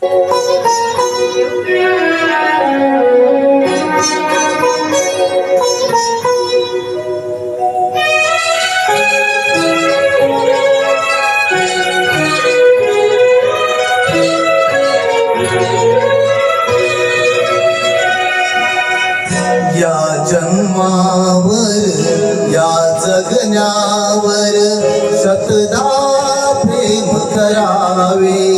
या जन्मावर या जगण्यावर सतदा प्रेम करावे.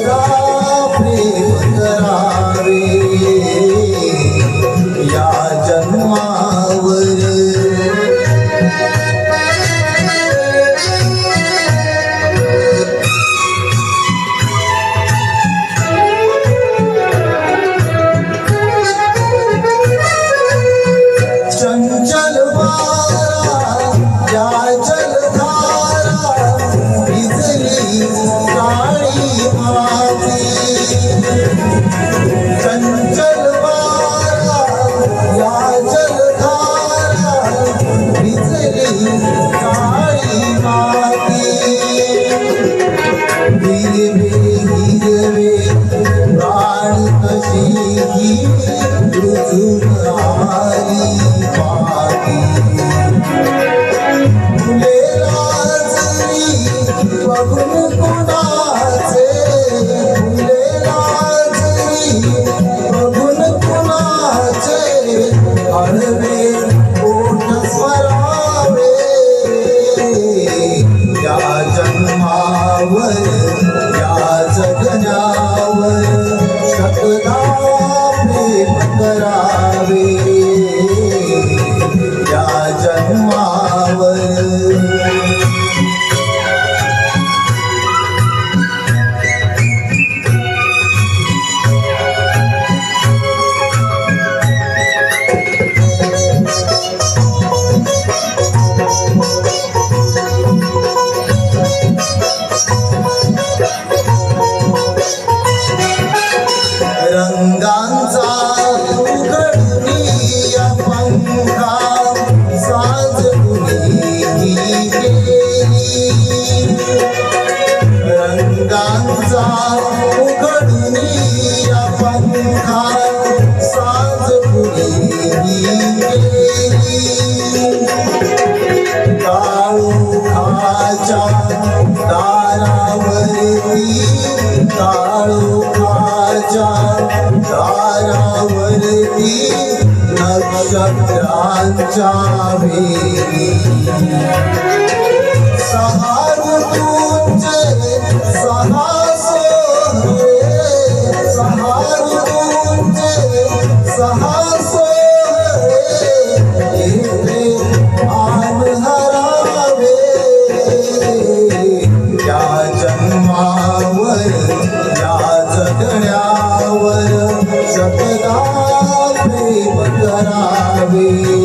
Let the नक्षत्रांच्या वेली सहा ऋतूंचे सहा सोहळे सहा ऋतूंचे सहा शतदा प्रेम करावे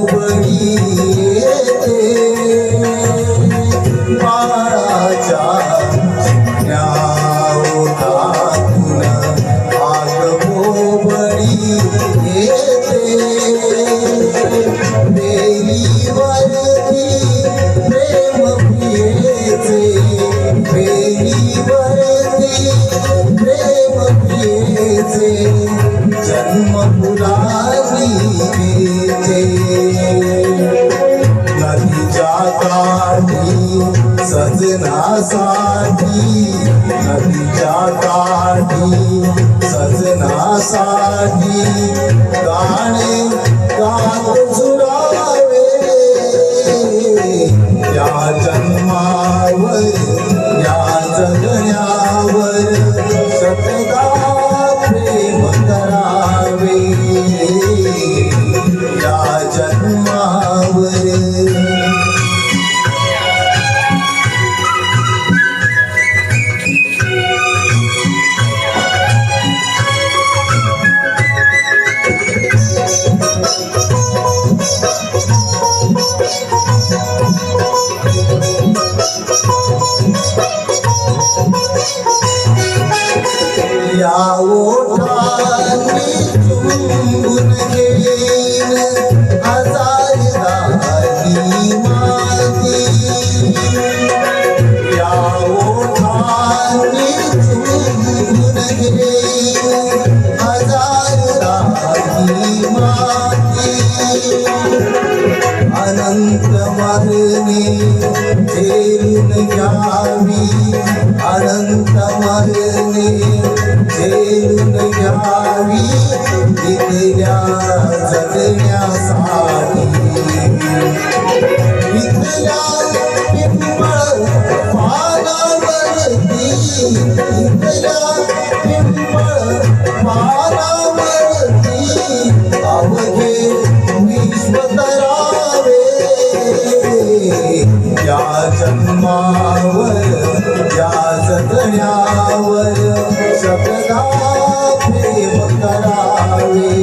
बळी बाळाच्या सागी अनंत मरणे झेलून घ्यावी अनंत मरणे झेलून घ्यावी दिल्या जगण्यासाठी विद्या पिंपळ पानावरती शब्दा प्रेम करावे